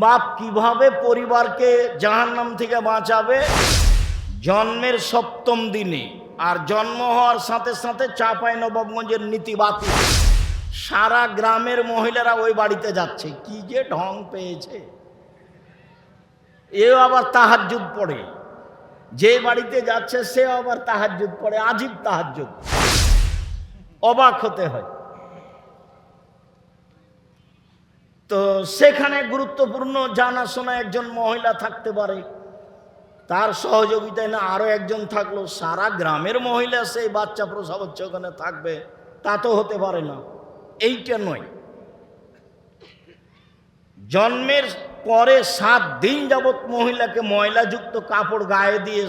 বাপ কীভাবে পরিবারকে জাহান্নাম থেকে বাঁচাবে? জন্মের সপ্তম দিনে আর জন্ম হওয়ার সাথে সাথে চাপাই নবাবগঞ্জের নীতি বাতিল। সারা গ্রামের মহিলারা ওই বাড়িতে যাচ্ছে। কি যে ঢং পেয়েছে। এও আবার তাহাজ্জুদ পড়ে। যে বাড়িতে যাচ্ছে সে আবার তাহাজ্জুদ পড়ে। আজীব তাহাজ্জুদ। অবাক হতে হয়। তো সেখানে গুরুত্বপূর্ণ জানাশোনা একজন মহিলা থাকতে পারে। তার সহযোগিতায় না আরও একজন থাকল। সারা গ্রামের মহিলা সেই বাচ্চা প্রসব হচ্ছে, ওখানে থাকবে। তা তো হতে পারে না। এইটা নয়। জন্মের পরে সাত দিন যাবৎ মহিলাকে ময়লাযুক্ত কাপড় গায়ে দিয়ে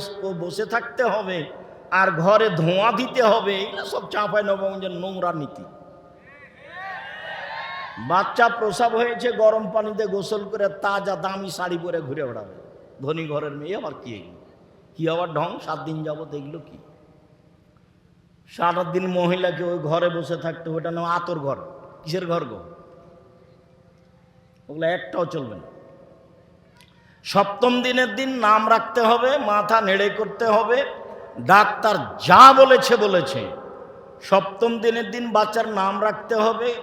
বসে থাকতে হবে, আর ঘরে ধোঁয়া দিতে হবে। এগুলো সব চাঁপায় নবগঞ্জের নোংরা নীতি। বাচ্চা প্রসাব হয়েছে, গরম পানিতে গোসল করে তাজা দামি শাড়ি পরে ঘুরে বেড়াবে। ধনী ঘরের মেয়ে আবার কি এগুলো? কি আবার ঢং? সাত দিন যাবত এগুলো কি? সারা দিন মহিলাকে ওই ঘরে বসে থাকতে ওটা নাম আতর ঘর। কিসের ঘর গো? ওগুলো একটাও চলবে না। সপ্তম দিনের দিন নাম রাখতে হবে, মাথা নেড়ে করতে হবে, ডাক্তার যা বলেছে বলেছে। সপ্তম দিনের দিন বাচ্চার নাম রাখতে হবে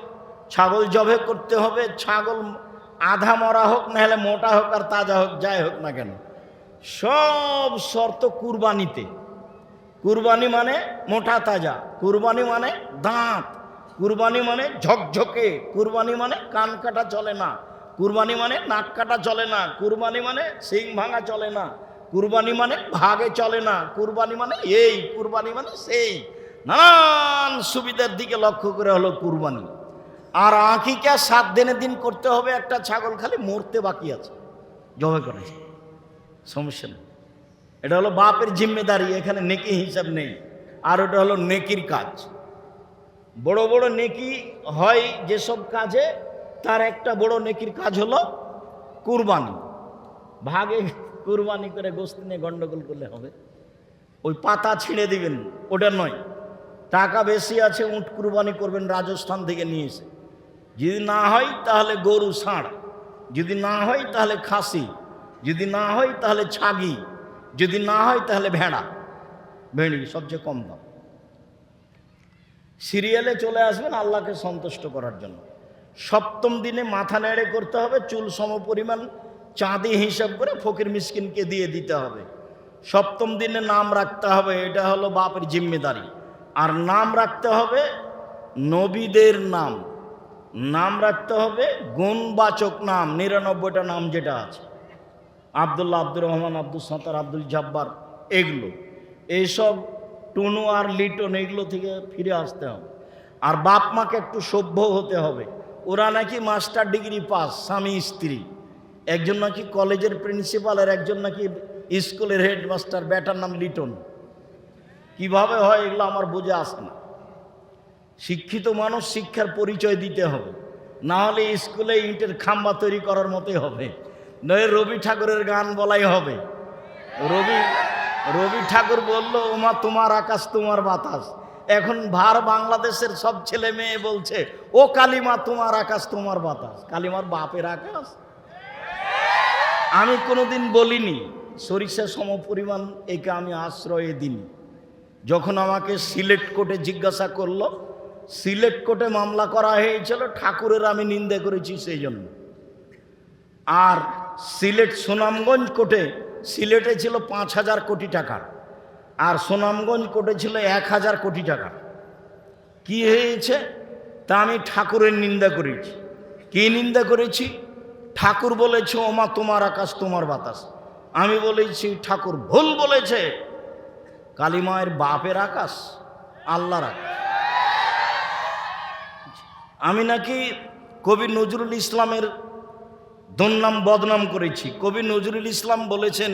ছাগল জবে করতে হবে, ছাগল আধা মরা হোক না হলে মোটা হোক আর তাজা হোক, যাই হোক না কেন। সব শর্ত কুরবানিতে। কুরবানি মানে মোটা তাজা, কুরবানি মানে দাঁত, কুরবানি মানে ঝকঝকে, কুরবানি মানে কান কাটা চলে না, কুরবানি মানে নাক কাটা চলে না, কুরবানি মানে সিং ভাঙা চলে না, কুরবানি মানে ভাগে চলে না, কুরবানি মানে এই, কুরবানি মানে সেই। নানান সুবিধার দিকে লক্ষ্য করে হলো কুরবানি। আর আঁকিকা সাত দিনের দিন করতে হবে, একটা ছাগল খালি মরতে বাকি আছে। জবে করেছে সমস্যা নেই। এটা হলো বাপের জিম্মেদারি, এখানে নেকি হিসাব নেই। আর ওটা হলো নেকির কাজ। বড় বড় নেকি হয় যেসব কাজে, তার একটা বড় নেকির কাজ হলো কুরবানি। ভাগে কুরবানি করে গোস্ত নিয়ে গন্ডগোল করলে হবে। ওই পাতা ছিঁড়ে দিবেন, ওটা নয়। টাকা বেশি আছে, উঁট কুরবানি করবেন, রাজস্থান থেকে নিয়ে এসে। যদি না হয়, তাহলে গরু ষাঁড়। যদি না হয়, তাহলে খাসি। যদি না হয়, তাহলে ছাগি। যদি না হয়, তাহলে ভেড়া। ভেড়ি, সবচেয়ে কম দাম। সিরিয়ালে চলে আসবেন, আল্লাহকে সন্তুষ্ট করার জন্য। সপ্তম দিনে মাথা নেড়ে করতে হবে, চুল সম পরিমাণ চাঁদি হিসাব করে ফকির মিসকিনকে দিয়ে দিতে হবে। সপ্তম দিনে নাম রাখতে হবে, এটা হলো বাপের জিম্মেদারি। আর নাম রাখতে হবে নবীদের নাম। নাম রাখতে হবে, গুণবাচক নাম, নিরানব্বইটা নাম যেটা আছে। আবদুল্লাহ আব্দুর রহমান, আব্দুল সাঁতার, আব্দুল জব্বার, এগুলো। এইসব টুনু আর লিটন এগুলো থেকে ফিরে আসতে হবে। আর বাপ মাকে একটু সভ্য হতে হবে। ওরা নাকি মাস্টার ডিগ্রি পাস, স্বামী, স্ত্রী। একজন নাকি কলেজের প্রিন্সিপাল আর একজন নাকি স্কুলের হেডমাস্টার, ব্যাটার নাম লিটন। কীভাবে হয় এগুলো আমার বুঝে আসে না। শিক্ষিত মানুষ শিক্ষার পরিচয় দিতে হবে। না হলে স্কুলে ইটের খাম্বা তৈরি করার মতোই হবে। নয়, রবি ঠাকুরের গান বলাই হবে। রবি রবি ঠাকুর বলল, ওমা, তোমার আকাশ, তোমার বাতাস। এখন ভার বাংলাদেশের সব ছেলে মেয়ে বলছে, ও কালিমা, তোমার আকাশ, তোমার বাতাস। কালিমার বাপের আকাশ? আমি কোনোদিন বলিনি, সরিষা সম পরিমাণ একে আমি আশ্রয়ে দিনি যখন আমাকে সিলেট কোর্টে জিজ্ঞাসা করল সিলেট কোর্টে মামলা করা হয়েছিল, ঠাকুরের আমি নিন্দে করেছি সেই জন্য। আর সিলেট সুনামগঞ্জ কোর্টে, সিলেটে ছিল পাঁচ হাজার কোটি টাকার, আর সুনামগঞ্জ কোর্টে ছিল এক হাজার কোটি টাকা কি হয়েছে? তা আমি ঠাকুরের নিন্দা করেছি। কি নিন্দা করেছি? ঠাকুর বলেছে, ওমা, তোমার আকাশ, তোমার বাতাস। আমি বলেছি, ঠাকুর ভুল বলেছে। কালিমায়ের বাপের আকাশ, আল্লাহর আকাশ। আমি নাকি কবি নজরুল ইসলামের দুর্নাম বদনাম করেছি। কবি নজরুল ইসলাম বলেছেন,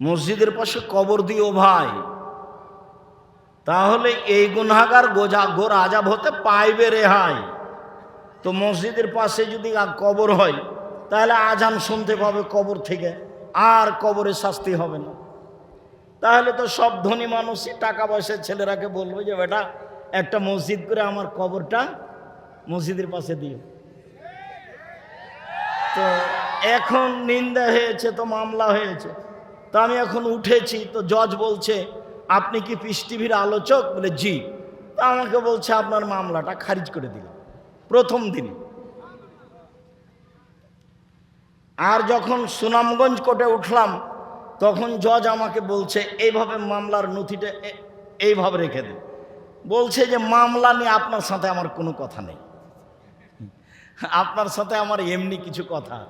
মসজিদের পাশে কবর দিও ভাই। তাহলে এই গুনাগার গোজা গোর আজাব হতে পাইবে রেহাই তো মসজিদের পাশে যদি কবর হয়, তাহলে আজান শুনতে পাবে কবর থেকে, আর কবরে শাস্তি হবে না। তাহলে তো সব ধনী মানুষই টাকা পয়সার ছেলেরাকে বলবে যে, বেটা একটা মসজিদ করে আমার কবরটা মসজিদের পাশে দিও। তো এখন নিন্দা হয়েছে, তো মামলা হয়েছে। তো আমি এখন উঠেছি, তো জজ বলছে, আপনি কি পিস টিভির আলোচক? বলে, জি। তো আমাকে বলছে, আপনার মামলাটা খারিজ করে দিলাম, প্রথম দিন আর যখন সুনামগঞ্জ কোর্টে উঠলাম, তখন জজ আমাকে বলছে, এইভাবে মামলার নথিটা এইভাবে রেখে দিন। বলছে যে, মামলা নিয়ে আপনার সাথে আমার কোনো কথা নেই। আপনার সাথে আমার এমনি কিছু কথা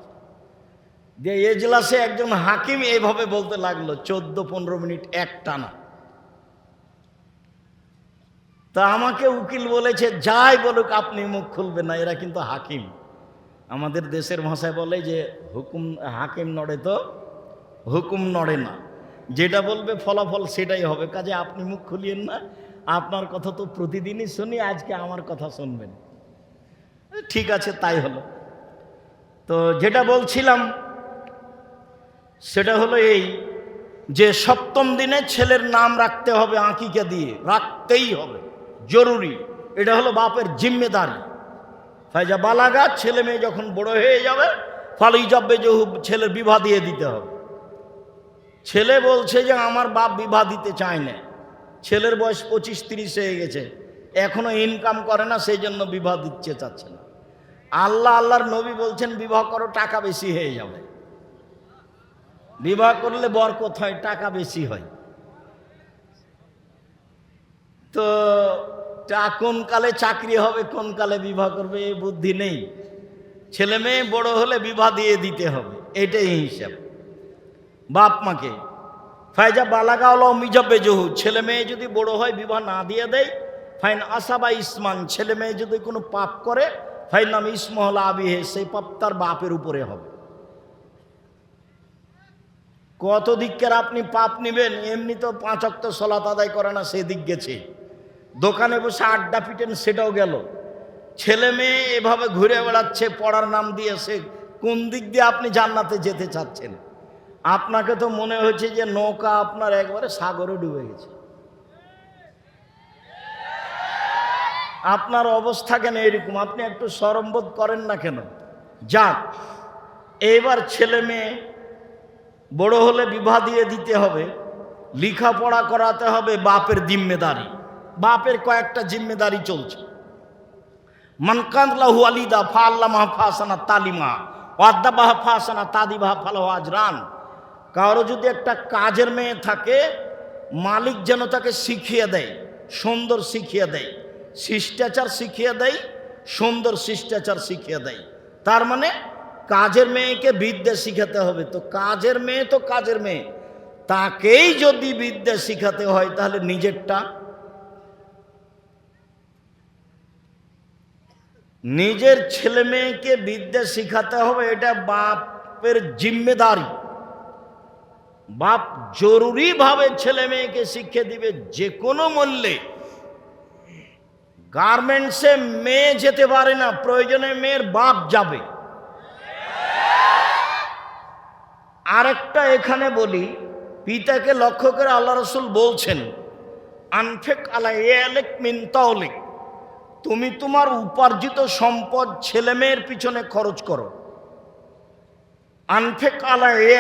যে এজলাসে একজন হাকিম এইভাবে বলতে লাগল, চোদ্দ, পনেরো মিনিট এক টানা তা আমাকে উকিল বলেছে, যাই বলুক, আপনি মুখ খুলবেন না, এরা কিন্তু হাকিম। আমাদের দেশের ভাষায় বলে যে, হুকুম, হাকিম নড়ে তো হুকুম নড়ে না। যেটা বলবে ফলাফল সেটাই হবে। কাজে আপনি মুখ খুলিয়েন না আপনার কথা তো প্রতিদিনই শুনি, আজকে আমার কথা শুনবেন। ঠিক আছে, তাই হলো। তো যেটা বলছিলাম, সেটা হলো এই যে সপ্তম দিনে ছেলের নাম রাখতে হবে আঁকিকে দিয়ে, রাখতেই হবে, জরুরি। এটা হলো বাপের জিম্মেদারি। ফাইজা বালাগা, ছেলে মেয়ে যখন বড় হয়ে যাবে, ফলে ইজাব্বে যে ছেলের বিবাহ দিয়ে দিতে হবে। ছেলে বলছে যে, আমার বাপ বিবাহ দিতে চায় না। ছেলের বয়স পঁচিশ তিরিশ হয়ে গেছে। এখনও ইনকাম করে না সেই জন্য বিবাহ দিচ্ছে, চাচ্ছে না। আল্লাহ, আল্লাহর নবী বলছেন, বিবাহ করো, টাকা বেশি হয়ে যাবে। বিবাহ করলে বরকত হয়, টাকা বেশি হয়। তো কোন কালে চাকরি হবে, কোন কালে বিবাহ করবে এই বুদ্ধি নেই। ছেলে মেয়ে বড় হলে বিবাহ দিয়ে দিতে হবে, এটাই হিসাব। বাপ মাকে ফায়জা বালাগাওলা মিজাবে জহু ছেলে মেয়ে যদি বড় হয়, বিবাহ না দিয়ে দেয়, ফাইন আসাবা ইসমান। ছেলে মেয়ে যদি কোনো পাপ করে, ফাইন নাম ইসমহল আবিহে, সেই পাপ তার বাপের উপরে হবে। কত দিককার আপনি পাপ নেবেন, এমনি তো পাঁচ অক্ত সলাত আদায় করে না সেদিক গেছে। দোকানে বসে আড্ডা পিটেন, সেটাও গেল। ছেলে মেয়ে এভাবে ঘুরে বেড়াচ্ছে, পড়ার নাম দিয়ে সে কোন দিক দিয়ে আপনি জান্নাতে যেতে চাচ্ছেন? আপনাকে তো মনে হচ্ছে যে নৌকা আপনার একবারে সাগরে ডুবে গেছে। আপনার অবস্থা কেন এরকম? আপনি একটু সরম্বোধ করেন না কেন? যাক, এইবার ছেলে মেয়ে বড় হলে বিবাহ দিয়ে দিতে হবে, লেখাপড়া করাতে হবে বাপের জিম্মেদারি। বাপের কয়েকটা জিম্মেদারি চলছে। মানকান্লাহু আলিদা ফা আল্লামা ফাসানা তালিমা, ওয়াদ্দাবাহ ফাসানা তাদিবাহ ফালাহ আজরান। কারও যদি একটা কাজের মেয়ে থাকে, মালিক যেন তাকে শিখিয়ে দেয়, সুন্দর শিখিয়ে দেয়, শিষ্টাচার শিখিয়ে দেয়, সুন্দর শিষ্টাচার শিখিয়ে দেয়। তার মানে কাজের মেয়েকে বিদ্যা শিখাতে হবে। তো কাজের মেয়ে তো কাজের মেয়ে। তাকেই যদি বিদ্যা শিখাতে হয়, তাহলে নিজেরটা নিজের ছেলে মেয়েকে বিদ্যা শিখাতে হবে, এটা বাপের জিম্মেদারি। বাপ জরুরিভাবে ছেলে মেয়েকে শিক্ষা দিবে যে কোনো মূল্যে। গার্মেন্টসে মেয়ে যেতে পারে না, প্রয়োজনে মেয়ের বাপ যাবে। আরেকটা এখানে বলি, পিতাকে লক্ষ্য করে আল্লাহ রসুল বলছেন, আনফেক আলা এলেক মিন তাওলিক, তুমি তোমার উপার্জিত সম্পদ ছেলে মেয়ের পিছনে খরচ করো। আনফেক আলা এ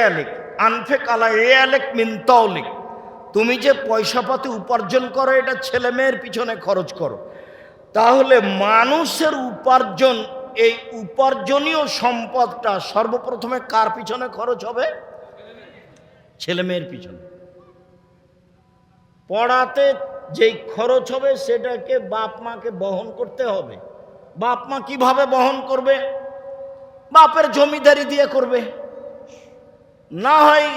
আনফেক আলা এ আলেক মিন তাওলিক। তুমি যে পয়সাপাতি উপার্জন করো, এটা ছেলে মেয়ের পিছনে খরচ করো। তাহলে মানুষের উপার্জন, এই উপার্জনীয় সম্পদটা সর্বপ্রথমে কার পিছনে খরচ হবে? ছেলে মেয়ের পিছনে। পড়াতে যেই খরচ হবে, সেটাকে বাপ মাকে বহন করতে হবে। বাপ মা কীভাবে বহন করবে? বাপের জমিদারি দিয়ে করবে। না হয়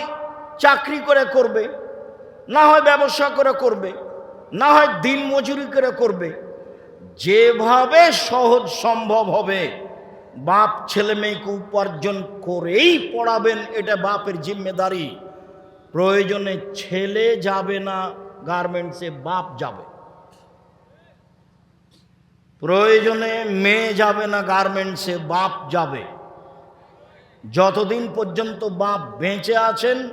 চাকরি করে করবে, না হয় ব্যবসা করে করবে, না হয় দিন মজুরি করে করবে, যেভাবে সহজ সম্ভব হবে, বাপ ছেলে মেয়েকে উপার্জন করেই পড়াবেন, এটা বাপের জিম্মেদারি। প্রয়োজনে ছেলে যাবে না, গার্মেন্টসে বাপ যাবে। প্রয়োজনে মেয়ে যাবে না, গার্মেন্টসে বাপ যাবে। যতদিন পর্যন্ত বাপ বেঁচে আছেন,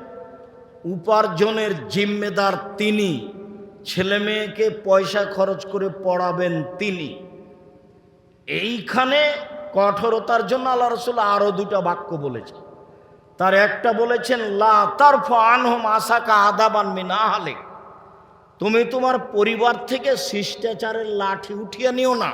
উপার্জনের জিম্মেদার তিনি। ছেলে মেয়েকে পয়সা খরচ করে পড়াবেন তিনি। এইখানে কঠোরতার জন্য আল্লাহ রসুল আরও দুটা বাক্য বলেছেন। তার একটা বলেছেন, লা তার আনহম আশাকা আদাবান মিনা হালে তুমি তোমার পরিবার থেকে শিষ্টাচারের লাঠি উঠিয়ে নিও না।